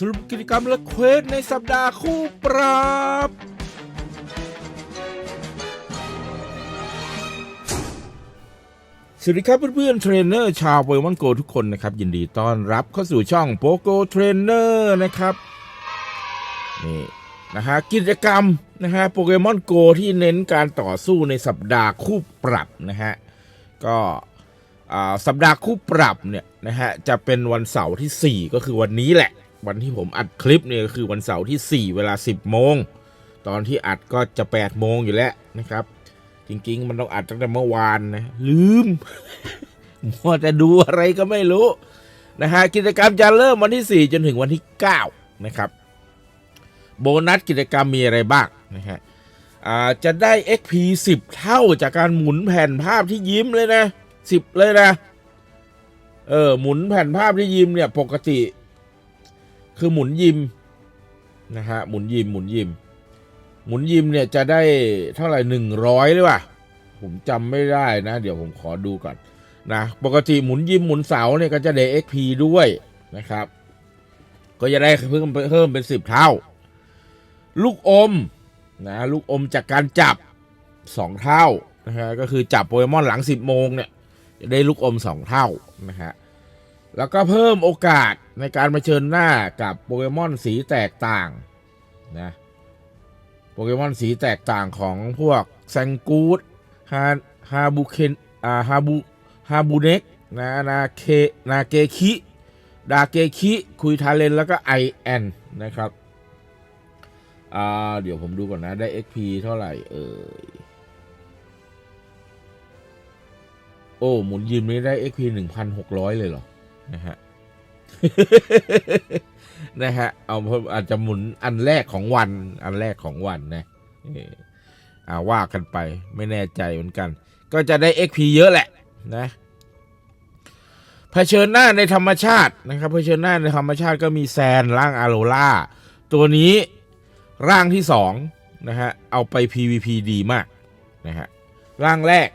สรุปกิจกรรมและเควสในสัปดาห์คู่ปรับสวัสดีครับเพื่อนๆเทรนเนอร์ชาวโปเกมอนโกทุกคนนะครับ ยินดีต้อนรับเข้าสู่ช่องโปโกเทรนเนอร์นะครับนี่นะฮะกิจกรรมนะฮะโปเกมอนโกที่เน้นการต่อสู้ในสัปดาห์คู่ปรับนะฮะก็สัปดาห์คู่ปรับเนี่ยนะฮะจะเป็นวันเสาร์ที่ 4 ก็คือวันนี้แหละ วันที่ผมอัดคลิปเนี่ยก็คือวันเสาร์ที่ 4 เวลา 10 โมง ตอนที่อัดก็จะ 8 โมงอยู่แล้วนะครับ จริง ๆ มันต้องอัดตั้งแต่เมื่อวานนะ ลืมมัวแต่ดูอะไรก็ไม่รู้นะฮะกิจกรรมจะเริ่มวันที่ 4 จนถึงวันที่ 9 นะครับ โบนัสกิจกรรมมีอะไรบ้างนะฮะอ่าจะได้ XP 10 เท่าจากการหมุนแผ่นภาพที่ยิ้มเลยนะ 10 เลยนะเออหมุนแผ่นภาพที่ยิ้มเนี่ยปกติ คือหมุนยิมนะฮะหมุนยิมหมุนยิม หมุนยิมเนี่ยจะได้เท่าไหร่หนึ่งร้อยเลยว่ะผมจำไม่ได้นะ เดี๋ยวผมขอดูก่อนนะปกติหมุนยิมหมุนเสาเนี่ยก็จะได้ XP ด้วยนะครับ ก็จะได้เพิ่มเพิ่มเป็นสิบเท่า ลูกอมนะลูกอมจากการจับสองเท่านะฮะก็คือจับโปเกมอนหลังสิบโมงเนี่ยจะได้ลูกอมสองเท่านะฮะแล้วก็เพิ่มโอกาส ในการมาเชิญหน้ากับโปเกมอนสีแตกต่างนะโปเกมอนสีแตกต่างของพวกแซงกูดฮาฮาบูเคนอ่าฮาบูฮาบูเน็กนะนาเคนาเกคิดาเกคิคุยทาเลนแล้วก็ไอแอนนะครับอ่าเดี๋ยวผมดูก่อนนะได้ XP เท่าไหร่เอ่ยโอ้ หมุนยิมนี้ได้ XP 1,600 เลยเหรอ นะฮะ นะฮะ เอาอาจจะหมุนอันแรกของวัน อันแรกของวันนะเอออ่าว่ากันไปไม่แน่ใจเหมือนกัน ก็จะได้ XP เยอะแหละนะเผชิญหน้าในธรรมชาตินะครับเผชิญหน้าในธรรมชาติก็มีแซนร่างอาโรล่าตัวนี้ร่างที่สองนะฮะเอาไป PVP ดีมากนะฮะร่างแรก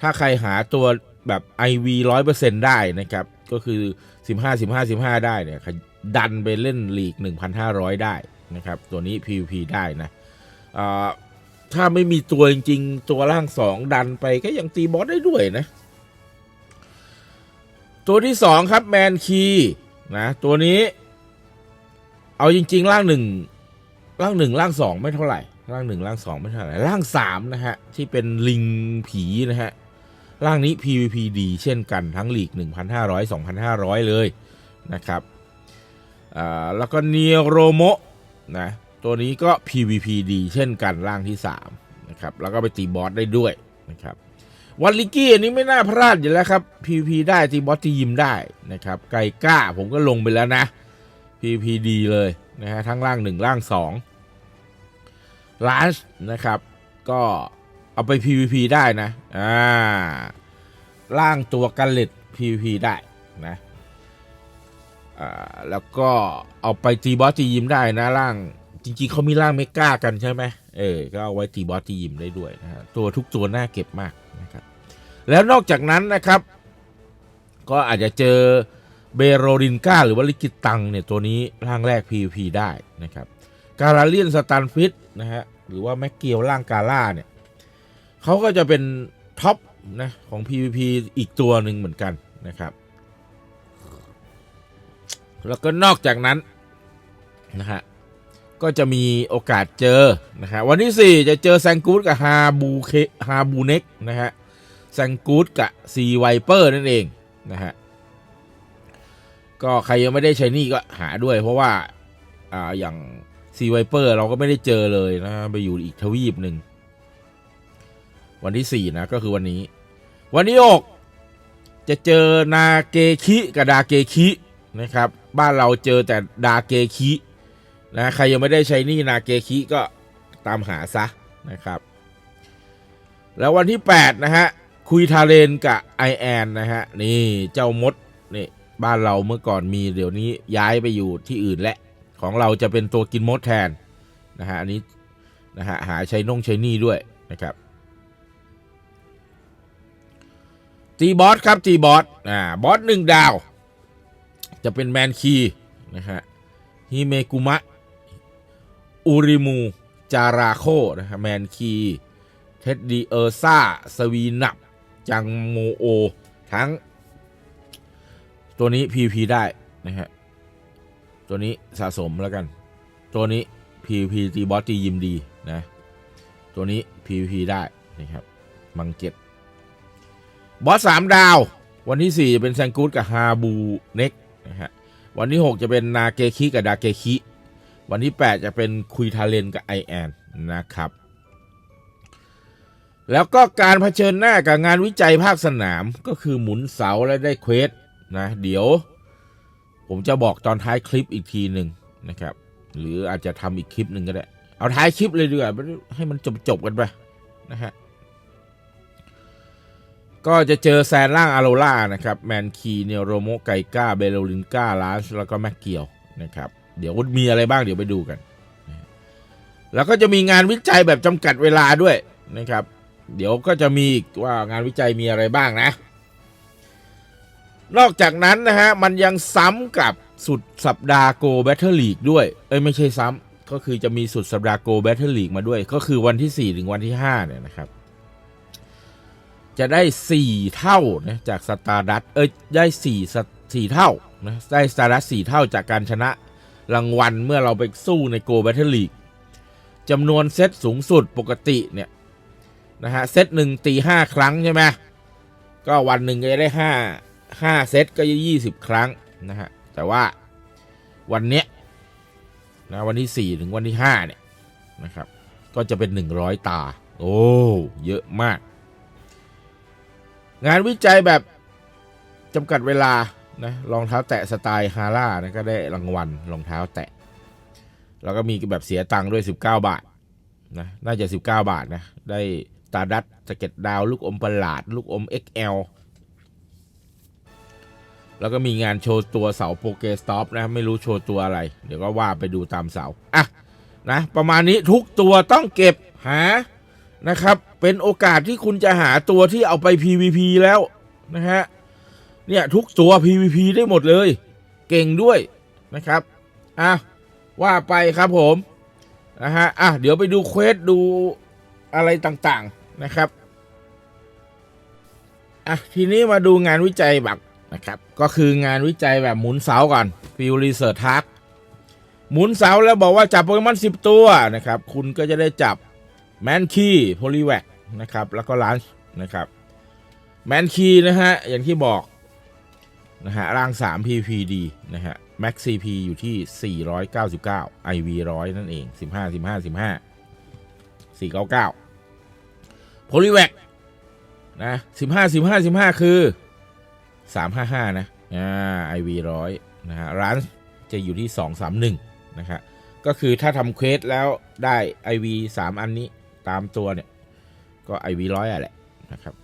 ถ้าใครหาตัวแบบ IV 100%ได้นะครับ ก็คือ 15 15 15 ได้เนี่ยดันไปเล่นลีก 1,500 ได้นะครับ ตัวนี้ PVP ได้นะอ่าถ้าไม่มีตัวจริงๆ ตัวล่าง2ดันไปก็ยังตีบอสได้ด้วยนะ ตัวที่2ครับแมนคีนะตัวนี้ เอาจริง ๆ ล่างหนึ่งล่างหนึ่งล่างสองไม่เท่าไหร่ ล่างหนึ่งล่างสองไม่เท่าไหร่ ล่างสามนะฮะ ที่เป็นลิงผีนะฮะ ร่างนี้ PVP ดีเช่นกันทั้งลีก 1,500 2,500 เลยนะครับแล้วก็เนโรโมนะตัวนี้ก็ PVP ดีเช่นกันร่างที่3นะครับแล้วก็ไปตีบอสได้ด้วยนะครับวันลิกกี้อันนี้ไม่น่าพลาดอยู่แล้วครับ PVP ได้ตีบอสตียิมได้นะครับไกก้าผมก็ลงไปแล้วนะ PVP ดีเลยนะฮะทั้งร่าง 1 ร่าง 2ล้านนะครับก็ เอาไป PVP ได้นะ อ่าล่างตัวกันเล็ด PVP ได้นะอ่าแล้วก็เอาไปตีบอสตียิมได้นะล่างจริงๆเขามีล่างเมก้ากันใช่ไหมเออ ก็เอาไว้ตีบอสตียิมได้ด้วยนะฮะตัวทุกตัวน่าเก็บมากนะครับ แล้วนอกจากนั้นนะครับ ก็อาจจะเจอเบโรรินก้าหรือว่าลิกิตตังเนี่ยตัวนี้ร่างแรก PVP ได้นะครับ การาเลียนสตันฟิตนะฮะหรือว่าแม็กเกียวร่างกาล่าเนี่ย เขาก็จะเป็นท็อปนะของ PVP อีกตัวหนึ่งเหมือนกันนะครับ แล้วก็นอกจากนั้นนะฮะก็จะมีโอกาสเจอนะฮะวันที่ 4 จะเจอแซงกูดกับฮาบูเคฮาบูเน็กนะฮะแซงกูดกับซีไวเปอร์นั่นเองนะฮะก็ใครยังไม่ได้ใช้นี่ก็หาด้วย เพราะว่าอ่าอย่างซีไวเปอร์เราก็ไม่ได้เจอเลยนะฮะไปอยู่อีกทวีปหนึ่ง วันที่ 4 นะ ก็คือวันนี้ วันที่ 6 จะเจอนาเกคิกับดาเกคินะครับ บ้านเราเจอแต่ดาเกคินะใครยังไม่ได้ใช้นี่นาเกคิก็ตามหาซะนะครับ แล้ววันที่ 8 นะฮะ คุยทาเลนกับไอแอนนะฮะ นี่เจ้ามดนี่บ้านเราเมื่อก่อนมีเดี๋ยวนี้ย้ายไปอยู่ที่อื่นและ ของเราจะเป็นตัวกินมดแทนนะฮะอันนี้นะฮะหาใช้น่งใช้นี่ด้วยนะครับ ตีบอสครับตีบอสอ่าบอสหนึ่งดาว จะเป็นแมนคีนะฮะฮิเมกุมะอูริมูจาราโคนะครับแมนคีเท็ดดีเออร์ซ่าสวีนับ จังโมโอ ทั้ง ตัวนี้ PVP ได้ นะฮะ ตัวนี้สะสมแล้วกัน ตัวนี้ PVP ตีบอสตียิมดี นะ ตัวนี้ PVP ได้ นะครับ มังเก็ต บอสสามดาว วันที่4จะเป็นแซงกูดกับฮาบูเน็กนะฮะวันที่ 6 จะเป็นนาเกคิกับดาเกคิวันที่ 8 จะเป็นคุยทาเลนกับไอแอนนะครับ แล้วก็การเผชิญหน้ากับงานวิจัยภาคสนามก็คือหมุนเสาและได้เควสนะเดี๋ยว ผมจะบอกตอนท้ายคลิปอีกทีหนึ่งนะครับ หรืออาจจะทำอีกคลิปหนึ่งก็ได้ เอาท้ายคลิปเลยดีกว่าให้มันจบจบๆกันไปนะฮะ ก็จะเจอแซนล่างอาโรล่านะครับแมนคีเนโรโมไกก้าเบโลลินก้าลาสแล้วก็แม็กเกียวนะครับเดี๋ยวมีอะไรบ้างเดี๋ยวไปดูกัน แล้วก็จะมีงานวิจัยแบบจำกัดเวลาด้วยนะครับ เดี๋ยวก็จะมีว่างานวิจัยมีอะไรบ้างนะ นอกจากนั้นนะฮะมันยังซ้ำกับสุดสัปดาห์โกแบทเทิลลีกด้วย เอ้ยไม่ใช่ซ้ำก็คือจะมีสุดสัปดาห์โกแบทเทิลลีกมาด้วย ก็คือวันที่ 4 ถึงวันที่5เนี่ยนะครับ จะได้ 4 เท่านะจากสตาร์ดัตเอ้ยได้4สสี่เท่านะได้สตาร์ดัตสี่เท่าจากการชนะรางวัลเมื่อเราไปสู้ในโกแบทเทิลลีกจำนวนเซตสูงสุดปกติเนี่ยนะฮะเซตหนึ่งตีห้าครั้งใช่ไหมก็วันหนึ่งก็จะได้ห้าห้าเซตก็จะยี่สิบครั้งนะฮะแต่ว่าวันเนี้ยนะวันที่สี่ถึงวันที่ห้าเนี่ยนะครับ ก็จะเป็นหนึ่งร้อยตา โอ้ เยอะมาก งานวิจัยแบบจำกัดเวลานะรองเท้าแตะสไตล์ฮาร่านะก็ได้รางวัลรองเท้าแตะ แล้วก็มีแบบเสียตังค์ด้วย 19 บาทนะน่าจะ 19 บาทนะ ได้ตาดัตสเก็ตดาว ลูกอมประหลาด ลูกอม XL แล้วก็มีงานโชว์ตัวเสาโปเกสต็อปนะ ไม่รู้โชว์ตัวอะไร เดี๋ยวก็ว่าไปดูตามเสา อะ นะ ประมาณนี้ทุกตัวต้องเก็บหา นะครับ เป็นโอกาสที่คุณจะหาตัวที่เอาไป PVP แล้วนะฮะเนี่ย ทุกตัว PVP ได้หมดเลย เก่งด้วยนะครับอะว่าไปครับผมนะฮะอะเดี๋ยวไปดูเควสดูอะไรต่างๆนะครับอะทีนี้มาดูงานวิจัยแบบนะครับ ก็คืองานวิจัยแบบหมุนเสาก่อนฟิวรีเสิร์ชทักหมุนเสาแล้วบอกว่าจับโปเกมอนสิบตัวนะครับ คุณก็จะได้จับ แมนคีโพลีแวกนะครับ แล้วก็ลันช์นะครับแมนคีนะฮะ อย่างที่บอกนะฮะร่าง 3 PPD นะฮะ Max CP อยู่ที่ 499 IV 100 นั่นเอง 15 15 15 499 Polivac นะ15 15 15 คือ 355 นะอ่า IV 100 นะฮะร้านจะอยู่ที่ 231 นะฮะก็คือถ้าทำเควสแล้วได้ IV 3 อันนี้ ตามตัวเนี่ย ก็ IV 100อะแหละนะครับ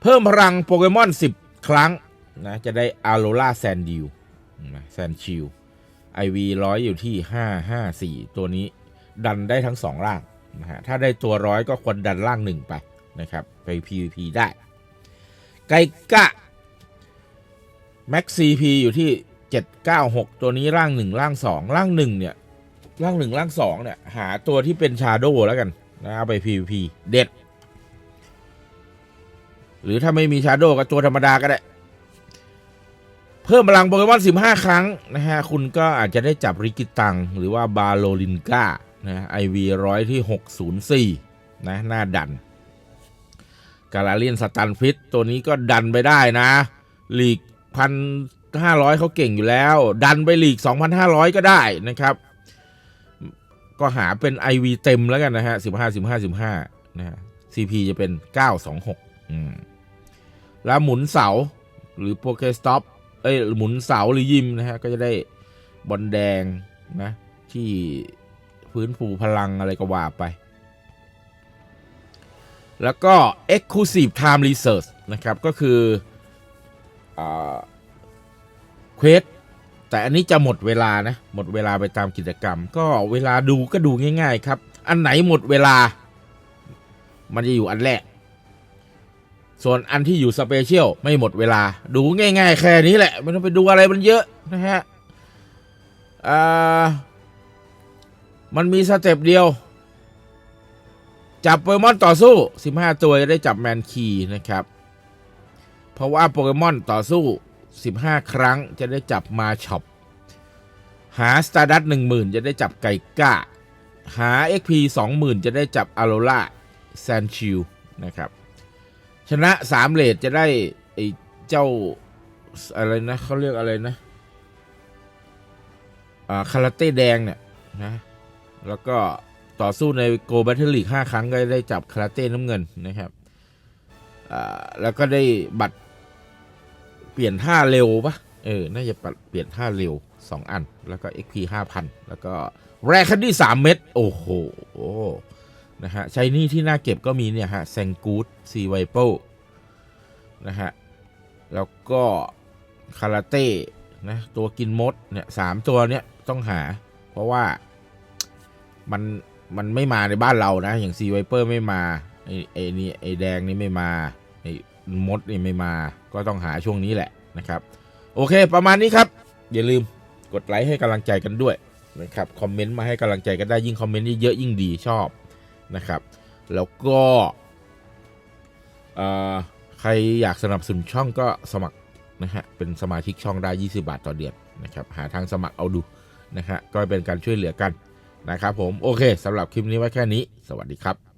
เพิ่มพลังโปเกมอน 10 ครั้งนะจะได้อาโ o ล่าแซนดิวแซนชิลไอวีร้อยอยู่ที่ห้าห้าสี่ตัวนี้ดันได้ทั้งสองล่างนะฮะถ้าได้ตัวร้อยก็ควรดันล่างหนึ่งไปนะครับ ไป PVP ได้ ไกกะแม็กซีพีอยู่ที่ 796 ตัวนี้ร่างหนึ่งร่างสองร่างหนึ่งเนี่ย ร่างหนึ่งร่างสองเนี่ย หาตัวที่เป็นชาโดแล้วกัน นะเอาไป PVP เด็ด หรือถ้าไม่มีชาโดก็ตัวธรรมดาก็ได้ เพิ่มพลังโปเกมอน 15 ครั้งนะฮะ คุณก็อาจจะได้จับริกิตัง หรือว่าบาโลลินกานะไอวีร้อยที่ 604 นะ หน้าดัน กาลาเลียนสตันฟิตตัวนี้ก็ดันไปได้นะลีกพันห้าร้อยเขาเก่งอยู่แล้ว ดันไปลีก2,500ก็ได้นะครับ ก็หาเป็น IV เต็มแล้วกันนะฮะ 15 15 15 นะฮะ CP จะเป็น 926 อืม แล้วหมุนเสาหรือโปเกสต็อปเอ้ย หมุนเสาหรือยิมนะฮะ ก็จะได้บอลแดงนะ ที่ฟื้นฟูพลังอะไรก็ว่าไป แล้วก็ Exclusive Time Research นะครับ ก็คือเควส แต่อันนี้จะหมดเวลานะ หมดเวลาไปตามกิจกรรม ก็เวลาดูก็ดูง่าย ๆ ครับ อันไหนหมดเวลา มันจะอยู่อันแรก ส่วนอันที่อยู่สเปเชียลไม่หมดเวลา ดูง่าย ๆ แค่นี้แหละ ไม่ต้องไปดูอะไรมันเยอะนะฮะอ่ามันมีสเต็ปเดียว จับโปเกมอนต่อสู้ 15 ตัวจะได้จับแมนคีนะครับ เพราะว่าโปเกมอนต่อสู้ 15 ครั้งจะได้จับมาช็อป หาสตาร์ดัต10,000จะได้จับไก่ก้า หา XP 20,000 จะได้จับอโ r ล่าแซนชิลนะครับ ชนะ 3เลทจะได้ไอ้เจ้าอะไรนะเขาเรียกอะไรนะอ่าคาราเต้แดงเนี่ยนะแล้วก็ต่อสู้ในโกล b บ t เ e อร์ลีก5ครั้งก็ได้จับคาราเต้น้ำเงินนะครับแล้วก็ได้บัตร เปลี่ยนท่าเร็วปะเออ น่าจะเปลี่ยนท่าเร็ว 2 อัน แล้วก็ XP 5,000 แล้วก็แรคคันดี้3เม็ด โอ้โห นะฮะใช้นี่ที่น่าเก็บก็มีเนี่ยฮะแซงกูดซีไวโปนะฮะ แล้วก็คาราเต้นะตัวกินมดเนี่ยสามตัวเนี่ยต้องหา เพราะว่ามันมันไม่มาในบ้านเรานะ อย่างซีไวเปอร์ไม่มาไอไอนี่ไอแดงนี่ไม่มา มดนี่ไม่มาก็ต้องหาช่วงนี้แหละนะครับ โอเคประมาณนี้ครับ อย่าลืมกดไลค์ให้กำลังใจกันด้วยนะครับคอมเมนต์มาให้กำลังใจกันได้ยิ่งคอมเมนต์เยอะยิ่งดีชอบนะครับ แล้วก็ใครอยากสนับสนุนช่องก็สมัครนะฮะเป็นสมาชิกช่องได้ 20 บาทต่อเดือนนะครับหาทางสมัครเอาดูนะฮะก็เป็นการช่วยเหลือกันนะครับผมโอเคสำหรับคลิปนี้ไว้แค่นี้ สวัสดีครับ